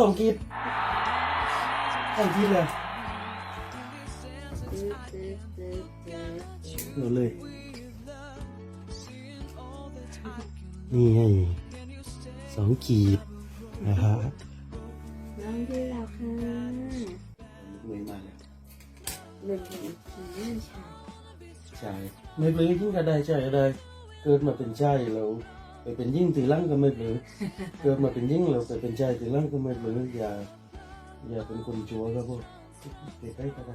สองกีบสองกีบเลยตึ๊ดตึ๊ดตึ๊ดตึ๊ดเออเลย นี่ไงสองกีบนะฮะน้องที่เราค่ะมือมาแล้วหนึ่งหนึ่งทีนั่นชายใช่ไม่ปลื้ยิ่งก็ได้ใจก็ได้เกิดมาเป็นชายเรา ไปเป็นยิ่งตีลังก็ไม่ปลื้เกิดมาเป็นยิ่งเราไปเป็นชายตีลังก็ไม่ปลื้อย่าอย่าเป็นคนชั่วครับพวกใกล้ก็ได้